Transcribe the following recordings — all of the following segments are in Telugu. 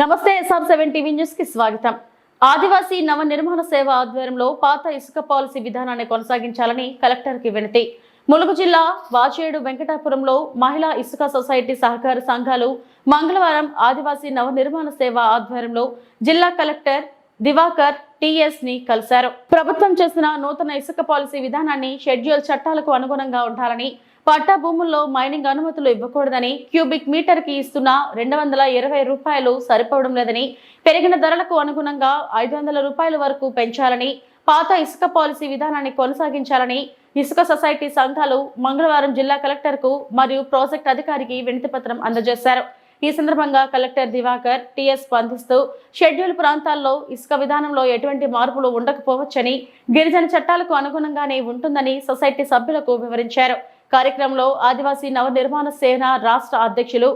నమస్తే ఎస్ఆర్ సెవెన్ టీవీ న్యూస్కి స్వాగతం. ఆదివాసీ నవ నిర్మాణ సేవ ఆధ్వర్యంలో పాత ఇసుక పాలసీ విధానాన్ని కొనసాగించాలని కలెక్టర్కి వినతి. ములుగు జిల్లా వాచేడు వెంకటాపురంలో మహిళా ఇసుక సొసైటీ సహకార సంఘాలు మంగళవారం ఆదివాసీ నవ నిర్మాణ సేవ ఆధ్వర్యంలో జిల్లా కలెక్టర్ దివాకర్ టిఎస్ని కలిశారు. ప్రభుత్వం చేసిన నూతన ఇసుక పాలసీ విధానాన్ని షెడ్యూల్ చట్టాలకు అనుగుణంగా ఉండాలని పట్టా భూముల్లో మైనింగ్ అనుమతులు ఇవ్వకూడదని క్యూబిక్ మీటర్కి ఇస్తున్న రెండు వందల ఇరవై రూపాయలు సరిపోవడం లేదని పెరిగిన ధరలకు అనుగుణంగా ఐదు వందల రూపాయల వరకు పెంచాలని పాత ఇసుక పాలసీ విధానాన్ని కొనసాగించాలని ఇసుక సొసైటీ సంఘాలు మంగళవారం జిల్లా కలెక్టర్కు మరియు ప్రాజెక్ట్ అధికారికి వినతిపత్రం అందజేశారు. ఈ సందర్భంగా కలెక్టర్ దివాకర్ టిఎస్ స్పందిస్తూ షెడ్యూల్ ప్రాంతాల్లో ఇసుక విధానంలో ఎటువంటి మార్పులు ఉండకపోవచ్చని గిరిజన చట్టాలకు అనుగుణంగానే ఉంటుందని సొసైటీ సభ్యులకు వివరించారు. కార్యక్రమంలో ఆదివాసీ నవ నిర్మాణ సేన రాష్ట్ర అధ్యక్షులు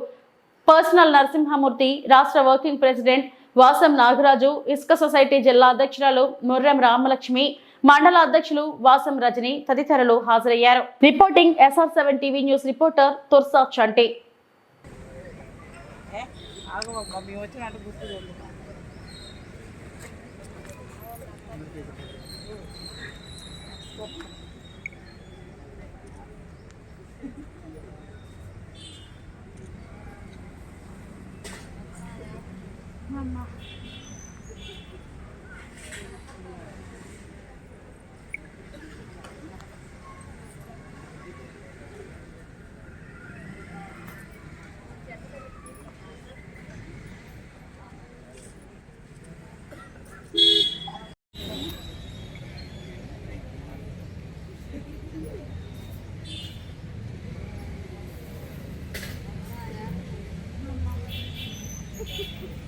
పర్సనల్ నరసింహమూర్తి రాష్ట్ర వర్కింగ్ ప్రెసిడెంట్ వాసం నాగరాజు ఇస్క సొసైటీ జిల్లా అధ్యక్షురాలు ముర్రెం రామలక్ష్మి మండల అధ్యక్షులు వాసం రజని తదితరులు హాజరయ్యారు. Reporting SR seven TV news reporter Tursa Chanti. Thank you. ママ。Thank you.